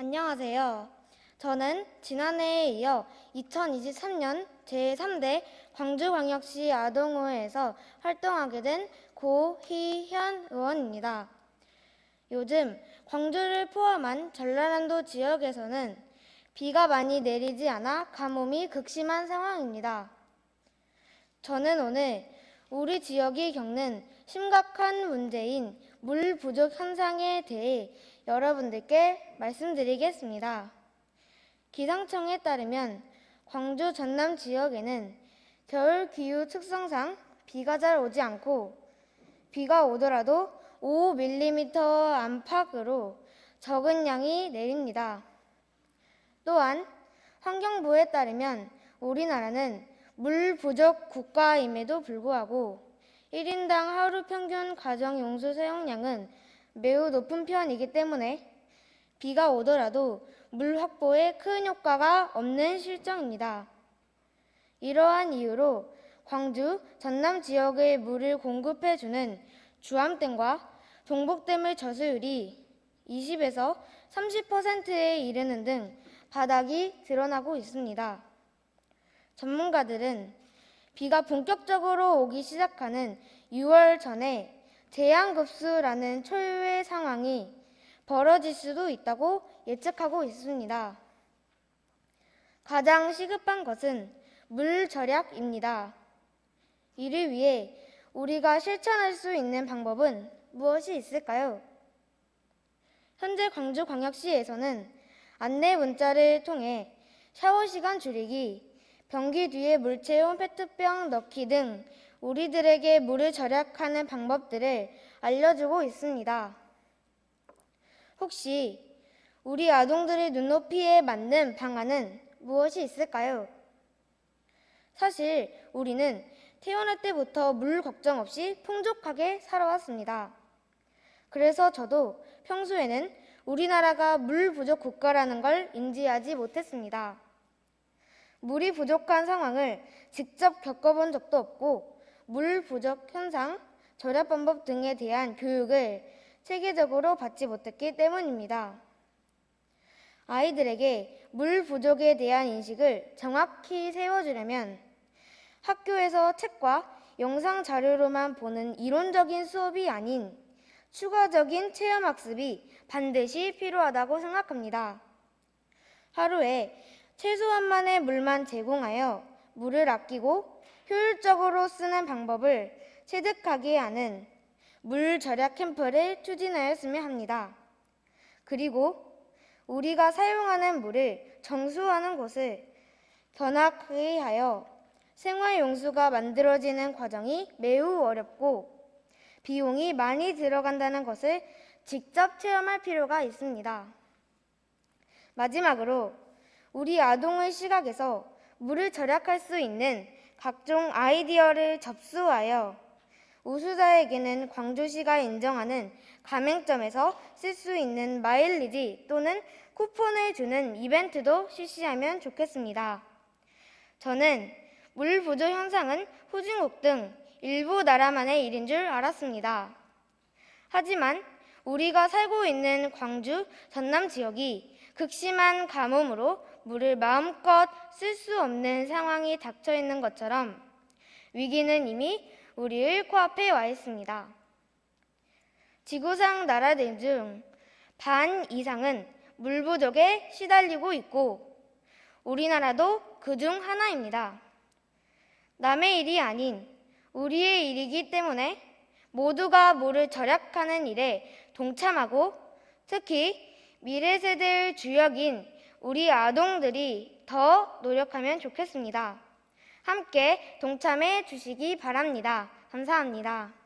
안녕하세요. 저는 지난해에 이어 2023년 제3대 광주광역시 아동의회에서 활동하게 된 고희현 의원입니다. 요즘 광주를 포함한 전라남도 지역에서는 비가 많이 내리지 않아 가뭄이 극심한 상황입니다. 저는 오늘 우리 지역이 겪는 심각한 문제인 물 부족 현상에 대해 여러분들께 말씀드리겠습니다. 기상청에 따르면 광주 전남 지역에는 겨울 기후 특성상 비가 잘 오지 않고 비가 오더라도 5mm 안팎으로 적은 양이 내립니다. 또한 환경부에 따르면 우리나라는 물 부족 국가임에도 불구하고 1인당 하루 평균 가정 용수 사용량은 매우 높은 편이기 때문에 비가 오더라도 물 확보에 큰 효과가 없는 실정입니다. 이러한 이유로 광주 전남 지역의 물을 공급해주는 주암댐과 동복댐의 저수율이 20에서 30%에 이르는 등 바닥이 드러나고 있습니다. 전문가들은 비가 본격적으로 오기 시작하는 6월 전에 재앙급수라는 초유의 상황이 벌어질 수도 있다고 예측하고 있습니다. 가장 시급한 것은 물 절약입니다. 이를 위해 우리가 실천할 수 있는 방법은 무엇이 있을까요? 현재 광주광역시에서는 안내 문자를 통해 샤워 시간 줄이기, 변기 뒤에 물 채운 페트병 넣기 등 우리들에게 물을 절약하는 방법들을 알려주고 있습니다. 혹시 우리 아동들의 눈높이에 맞는 방안은 무엇이 있을까요? 사실 우리는 태어날 때부터 물 걱정 없이 풍족하게 살아왔습니다. 그래서 저도 평소에는 우리나라가 물 부족 국가라는 걸 인지하지 못했습니다. 물이 부족한 상황을 직접 겪어본 적도 없고 물 부족 현상, 절약 방법 등에 대한 교육을 체계적으로 받지 못했기 때문입니다. 아이들에게 물 부족에 대한 인식을 정확히 세워주려면 학교에서 책과 영상 자료로만 보는 이론적인 수업이 아닌 추가적인 체험 학습이 반드시 필요하다고 생각합니다. 하루에 최소한만의 물만 제공하여 물을 아끼고 효율적으로 쓰는 방법을 체득하게 하는 물 절약 캠프를 추진하였으면 합니다. 그리고 우리가 사용하는 물을 정수하는 곳을 견학하게 하여 생활용수가 만들어지는 과정이 매우 어렵고 비용이 많이 들어간다는 것을 직접 체험할 필요가 있습니다. 마지막으로 우리 아동의 시각에서 물을 절약할 수 있는 각종 아이디어를 접수하여 우수자에게는 광주시가 인정하는 가맹점에서 쓸 수 있는 마일리지 또는 쿠폰을 주는 이벤트도 실시하면 좋겠습니다. 저는 물 부족 현상은 후진국 등 일부 나라만의 일인 줄 알았습니다. 하지만 우리가 살고 있는 광주 전남 지역이 극심한 가뭄으로 물을 마음껏 쓸 수 없는 상황이 닥쳐 있는 것처럼 위기는 이미 우리의 코앞에 와 있습니다. 지구상 나라들 중 반 이상은 물 부족에 시달리고 있고 우리나라도 그 중 하나입니다. 남의 일이 아닌 우리의 일이기 때문에 모두가 물을 절약하는 일에 동참하고 특히 미래 세대의 주역인 우리 아동들이 더 노력하면 좋겠습니다. 함께 동참해 주시기 바랍니다. 감사합니다.